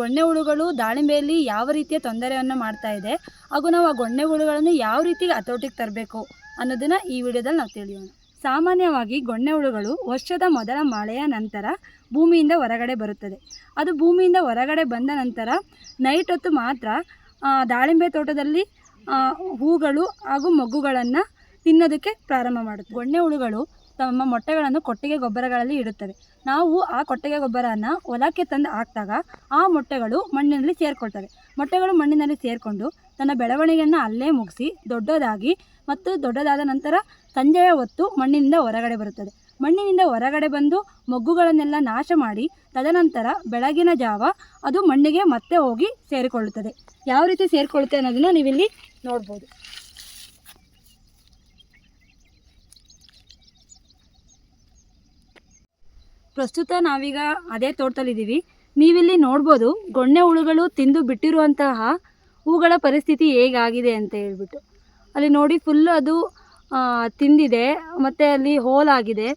ಗೊಣ್ಣೆ ಹುಳುಗಳು ದಾಳಿಂಬೆಯಲ್ಲಿ ಯಾವ ರೀತಿಯ ತೊಂದರೆಯನ್ನು ಮಾಡ್ತಾ ಇದೆ? ಹಾಗೂ ನಾವು ಆ ಗೊಣ್ಣೆ ಹುಳುಗಳನ್ನು ಯಾವ ರೀತಿ ಹತೋಟಿಗೆ ತರಬೇಕು? ಅನ್ನೋದನ್ನು ಈ ವಿಡಿಯೋದಲ್ಲಿ ನಾವು ತಿಳಿಯೋಣ. ಸಾಮಾನ್ಯವಾಗಿ ಗೊಣ್ಣೆ ಹುಳುಗಳು ವರ್ಷದ ಮೊದಲ ಮಳೆಯ ನಂತರ ಭೂಮಿಯಿಂದ ಹೊರಗಡೆ ಬರುತ್ತದೆ. ಅದು ಭೂಮಿಯಿಂದ ಹೊರಗಡೆ ಬಂದ ನಂತರ ನೈಟ್ ಹೊತ್ತು ಮಾತ್ರ ದಾಳಿಂಬೆ ತೋಟದಲ್ಲಿ ಹೂಗಳು ಹಾಗೂ ಮೊಗ್ಗುಗಳನ್ನು ತಿನ್ನೋದಕ್ಕೆ ಪ್ರಾರಂಭ ಮಾಡುತ್ತೆ. ಗೊಣ್ಣೆ ಹುಳುಗಳು ತಮ್ಮ ಮೊಟ್ಟೆಗಳನ್ನು ಕೊಟ್ಟಿಗೆ ಗೊಬ್ಬರಗಳಲ್ಲಿ ಇಡುತ್ತವೆ. ನಾವು ಆ ಕೊಟ್ಟಿಗೆ ಗೊಬ್ಬರವನ್ನು ಹೊಲಕ್ಕೆ ತಂದು ಹಾಕಿದಾಗ ಆ ಮೊಟ್ಟೆಗಳು ಮಣ್ಣಿನಲ್ಲಿ ಸೇರಿಕೊಳ್ತವೆ. ಮೊಟ್ಟೆಗಳು ಮಣ್ಣಿನಲ್ಲಿ ಸೇರಿಕೊಂಡು ತನ್ನ ಬೆಳವಣಿಗೆಯನ್ನು ಅಲ್ಲೇ ಮುಗಿಸಿ ದೊಡ್ಡದಾಗಿ ಮತ್ತು ದೊಡ್ಡದಾದ ನಂತರ ಸಂಜೆಯ ಹೊತ್ತು ಮಣ್ಣಿನಿಂದ ಹೊರಗಡೆ ಬರುತ್ತದೆ. ಮಣ್ಣಿನಿಂದ ಹೊರಗಡೆ ಬಂದು ಮೊಗ್ಗುಗಳನ್ನೆಲ್ಲ ನಾಶ ಮಾಡಿ ತದನಂತರ ಬೆಳಗಿನ ಜಾವ ಅದು ಮಣ್ಣಿಗೆ ಮತ್ತೆ ಹೋಗಿ ಸೇರಿಕೊಳ್ಳುತ್ತದೆ. ಯಾವ ರೀತಿ ಸೇರಿಕೊಳ್ಳುತ್ತೆ ಅನ್ನೋದನ್ನು ನೀವಿಲ್ಲಿ ನೋಡ್ಬೋದು. ಪ್ರಸ್ತುತ ನಾವೀಗ ಅದೇ ತೋಟದಲ್ಲಿದ್ದೀವಿ. ನೀವಿಲ್ಲಿ ನೋಡ್ಬೋದು, ಗೊಣ್ಣೆ ಹುಳುಗಳು ತಿಂದು ಬಿಟ್ಟಿರುವಂತಹ ಹೂಗಳ ಪರಿಸ್ಥಿತಿ ಹೇಗಾಗಿದೆ ಅಂತ ಹೇಳ್ಬಿಟ್ಟು. ಅಲ್ಲಿ ನೋಡಿ ಫುಲ್ ಅದು ತಿಂದಿದೆ, ಮತ್ತು ಅಲ್ಲಿ ಹೋಲಾಗಿದೆ.